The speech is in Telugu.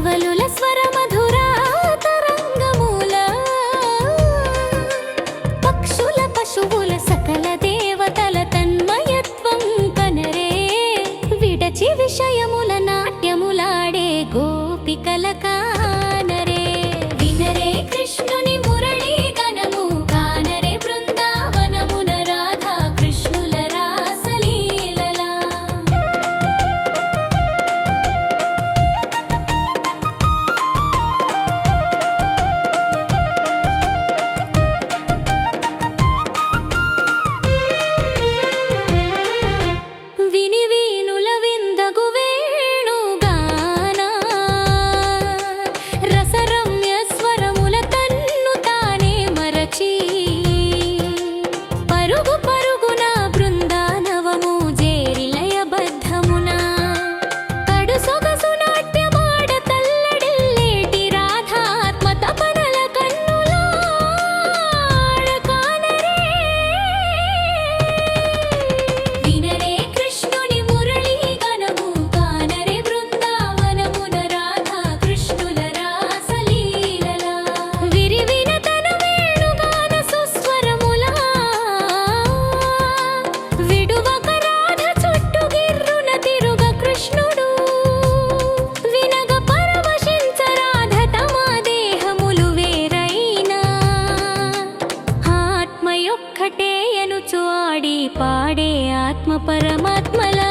కవలుల స్వరమధురా తరంగమూల. పక్షుల పశువుల సకల పాడే ఆత్మ పరమాత్మల